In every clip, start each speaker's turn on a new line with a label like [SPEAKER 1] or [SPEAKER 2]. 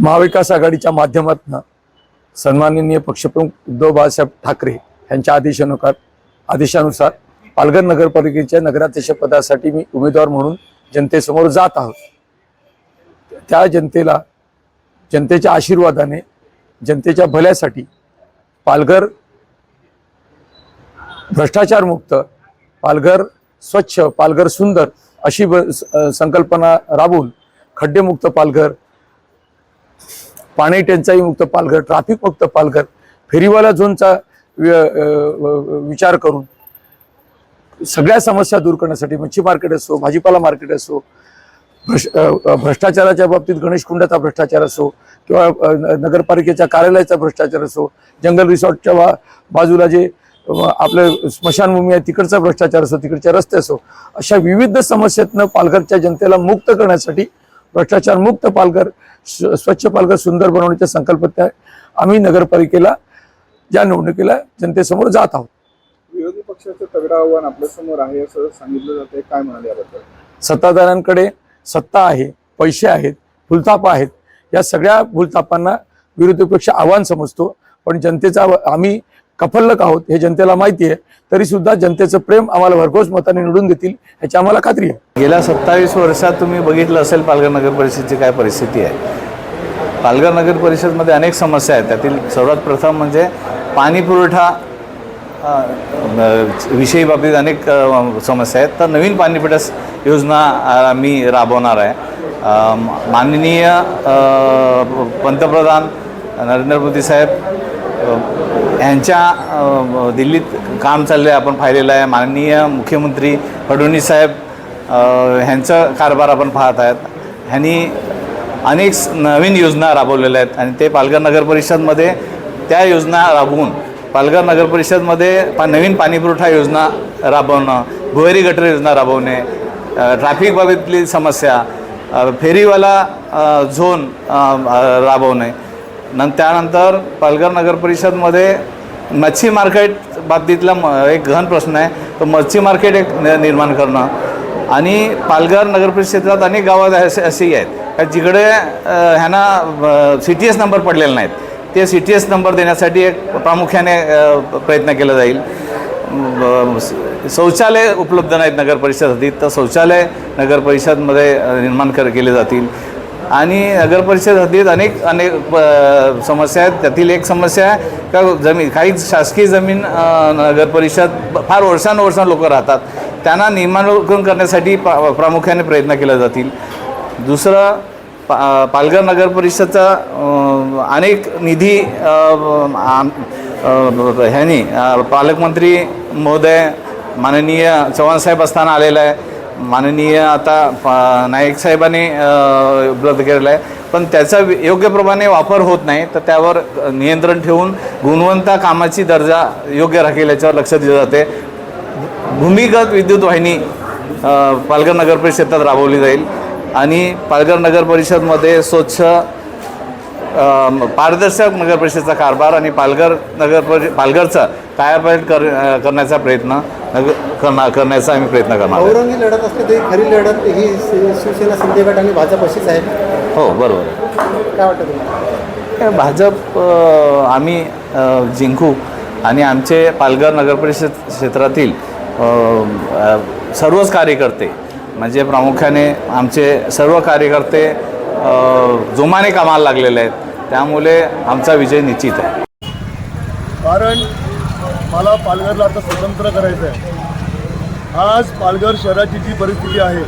[SPEAKER 1] महाविकास आघाडीच्या माध्यमातून सन्माननीय पक्षप्रमुख उद्धव बाळासाहेब ठाकरे यांच्या आदेशानुसार आदेशानुसार पालघर नगरपालिकेच्या नगराध्यक्ष पदासाठी मी उमेदवार म्हणून जनतेसमोर जात आहोत. त्या जनतेला जनतेच्या आशीर्वादाने जनतेच्या भल्यासाठी पालघर भ्रष्टाचारमुक्त पालघर स्वच्छ पालघर सुंदर अशी ब- संकल्पना राबवून खड्डेमुक्त पालघर पाणी टंचाई मुक्त पालघर ट्रॅफिक मुक्त पालघर फेरीवाला झोनचा विचार करून सगळ्या समस्या दूर करण्यासाठी मच्छी मार्केट असो भाजीपाला मार्केट असो भ्रष्टाचाराच्या बाबतीत गणेश कुंडाचा भ्रष्टाचार असो किंवा नगरपालिकेच्या कार्यालयाचा भ्रष्टाचार असो जंगल रिसॉर्टच्या बा बाजूला जे आपलं स्मशानभूमी आहे तिकडचा भ्रष्टाचार असो तिकडचे रस्ते असो अशा विविध समस्येतनं पालघरच्या जनतेला मुक्त करण्यासाठी भ्रष्टाचार मुक्त पालघर स्व- स्वच्छ पालघर सुंदर बनवण्याच्या संकल्पना आम्ही नगरपालिकेला या निवडणुकीला जनतेसमोर जात आहोत.
[SPEAKER 2] विरोधी पक्षाचं तगडं आव्हान आपल्यासमोर आहे असं सांगितलं जाते काय म्हणाले याबद्दल?
[SPEAKER 1] सत्ताधाऱ्यांकडे सत्ता आहे पैसे आहेत फुलताप आहेत. या सगळ्या फुलतापांना विरोधी पक्ष आव्हान समजतो. पण जनतेचा आम्ही कफल्लक आहोत हे जनतेला माहिती आहे. तरी सुद्धा जनतेचं प्रेम आम्हाला भरघोस मताने निवडून देतील याची आम्हाला खात्री आहे.
[SPEAKER 3] गेल्या सत्तावीस वर्षात तुम्ही बघितलं असेल पालघर नगर परिषदेची काय परिस्थिती आहे. पालघर नगर परिषदमध्ये अनेक समस्या आहेत. त्यातील सर्वात प्रथम म्हणजे पाणी पुरवठा विषयी बाबतीत अनेक समस्या आहेत. तर नवीन पाणीपीठ योजना आम्ही राबवणार आहे. माननीय पंतप्रधान नरेंद्र मोदी साहेब यांच्या ह्यांच्या दिल्लीत काम चाललं आहे आपण पाहिलेलं आहे. माननीय मुख्यमंत्री फडणवीस साहेब ह्यांचा ह्यांचं कारभार आपण पाहत आहेत. ह्यांनी अनेक नवीन योजना राबवलेल्या आहेत आणि ते पालघर नगर परिषदमध्ये त्या योजना राबवून पालघर नगर परिषदमध्ये पा नवीन पाणीपुरवठा योजना राबवणं भुयारी गटर योजना राबवणे ट्रॅफिक बाबतीतली समस्या फेरीवाला झोन राबवणे न त्यानंतर पालघर नगर परिषदमध्ये मच्छी मार्केट बाबतीतला म एक गहन प्रश्न आहे. तो मच्छी मार्केट एक निर्माण करणं आणि पालघर नगर परिषदेत अनेक गावात असे असेही आहेत. का जिकडे ह्यांना सी टी एस नंबर पडलेले नाहीत ते सी टी एस नंबर देण्यासाठी एक प्रामुख्याने प्रयत्न केला जाईल. शौचालय उपलब्ध नाहीत नगर परिषद हद्दीत तर शौचालय नगर परिषदमध्ये निर्माण कर केले जातील. आणि नगर परिषद हद्दीत अनेक अनेक प- समस्या आहेत. त्यातील एक समस्या आहे का जमीन काही शासकीय जमीन नगर परिषद फार वर्षानुवर्षां लोक राहतात. त्यांना नियमानुकरण करण्यासाठी प्रा प्रामुख्याने प्रयत्न केला जातील. दुसरं पा पालघर नगर परिषदचा अनेक निधी आम- ह्यांनी पालकमंत्री महोदय माननीय चव्हाणसाहेब असताना आलेला आहे. माननीय आता पा- नाईक साहेबांनी उपलब्ध केलेला आहे. पण त्याचा योग्य योग्यप्रमाणे वापर होत नाही तर त्यावर नियंत्रण ठेवून गुणवंता कामाची दर्जा योग्य राखेल याच्यावर लक्ष दिलं जाते. भूमिगत विद्युत वाहिनी पालघर नगर परिषदेत राबवली जाईल. आणि पालघर नगर परिषदमध्ये स्वच्छ पारदर्शक नगर परिषदेचा कारभार आणि पालघर नगर पालघरचा कायापालट कर करण्याचा प्रयत्न नगर करणार करण्याचा आम्ही प्रयत्न करणार.
[SPEAKER 4] औरंगी लढत असते तरी खरी लढत ही शिवसेना शिंदे गट आणि भाजप अशीच आहे.
[SPEAKER 3] हो बरोबर.
[SPEAKER 4] काय वाटतं तुम्हाला?
[SPEAKER 3] भाजप आम्ही जिंकू आणि आमचे पालघर नगर परिषद क्षेत्रातील सर्वच कार्यकर्ते म्हणजे प्रामुख्याने आमचे सर्व कार्यकर्ते जोमाने कामाला लागलेले आहेत. त्यामुळे आमचा विजय निश्चित आहे.
[SPEAKER 5] कारण मला पालघरला आता स्वतंत्र करायचं आहे. आज पालघर शहराची जी परिस्थिती आहे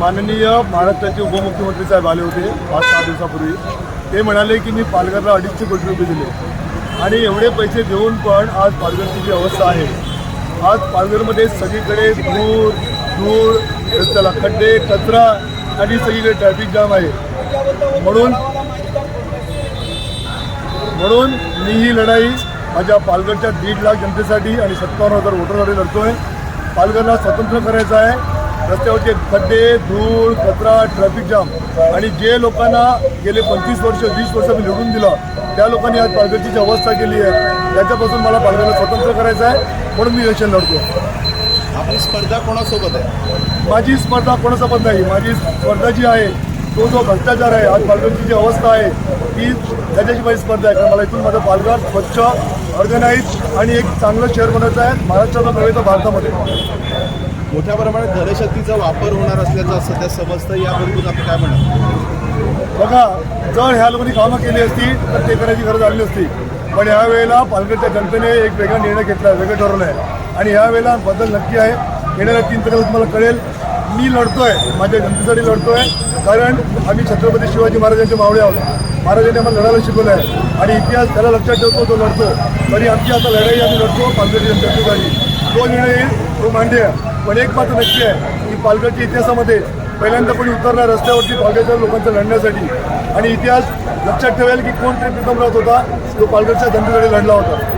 [SPEAKER 5] माननीय महाराष्ट्राचे उपमुख्यमंत्री साहेब आले होते पाच सहा दिवसापूर्वी. ते म्हणाले की मी पालघरला अडीचशे कोटी रुपये दिले. आणि एवढे पैसे देऊन पण आज पालघरची जी अवस्था आहे आज पालघरमध्ये सगळीकडे धूर धूळ रस्त्याला खड्डे कचरा आणि सगळीकडे ट्रॅफिक जाम आहे. म्हणून म्हणून मी ही लढाई माझ्या पालघरच्या दीड लाख जनतेसाठी आणि सत्तावन्न हजार वोटरसाठी लढतोय. पालघरला स्वतंत्र करायचं आहे. रस्त्यावरचे खड्डे धूळ कचरा ट्रॅफिक जाम आणि जे लोकांना गेले पंचवीस वर्ष वीस वर्ष मी निवडून दिलं त्या लोकांनी आज पालघरची जी अवस्था केली आहे त्याच्यापासून मला पालघरला स्वतंत्र करायचं आहे. म्हणून मी इलेक्शन लढतो
[SPEAKER 2] आपली स्पर्धा कोणासोबत आहे?
[SPEAKER 5] माझी स्पर्धा कोणासोबत नाही. माझी स्पर्धा जी आहे तो जो भ्रष्टाचार आहे आज पालघरची जी अवस्था आहे ती त्याच्याशी माझी स्पर्धा आहे. कारण मला इथून माझं पालघर स्वच्छ ऑर्गनाईज आणि एक चांगलं शहर बनायचं आहे महाराष्ट्राचा नव्हे तर भारतामध्ये.
[SPEAKER 6] मोठ्या प्रमाणात धनशक्तीचा वापर होणार असल्याचं सध्या समजतं. याबद्दल आपण काय म्हणा
[SPEAKER 5] बघा जर ह्या लोकांनी कामं केली असती तर ते करायची गरज आली नसती. पण ह्या वेळेला पालघरच्या जनतेने एक वेगळा निर्णय घेतला आहे वेगळं ठरवलं आहे. आणि यावेळेला वेळेला बदल नक्की आहे. येणाऱ्या तीन तारखेला तुम्हाला कळेल. मी लढतोय. माझ्या जनतेसाठी लढतोय. कारण आम्ही छत्रपती शिवाजी महाराजांच्या मावळे आहोत. महाराजांनी आम्हाला लढायला शिकवलं आहे आणि इतिहास त्याला लक्षात ठेवतो तो लढतो. तरी आमची आता लढाई आम्ही लढतो. पालघरच्या जनतेसाठी तो निर्णय येईल तो मांडूया पण एक मात्र नक्की आहे की पालघरच्या इतिहासामध्ये पहिल्यांदा कोणी उतरणार रस्त्यावरती पालघरच्या लोकांचं लढण्यासाठी. आणि इतिहास लक्षात ठेवेल की कोण ते प्रीतम राहत होता. तो पालघरच्या जनतेसाठी लढला होता.